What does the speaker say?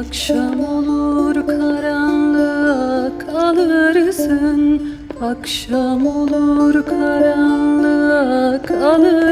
Akşam olur karanlığa kalırsın. Akşam olur karanlığa kalırsın.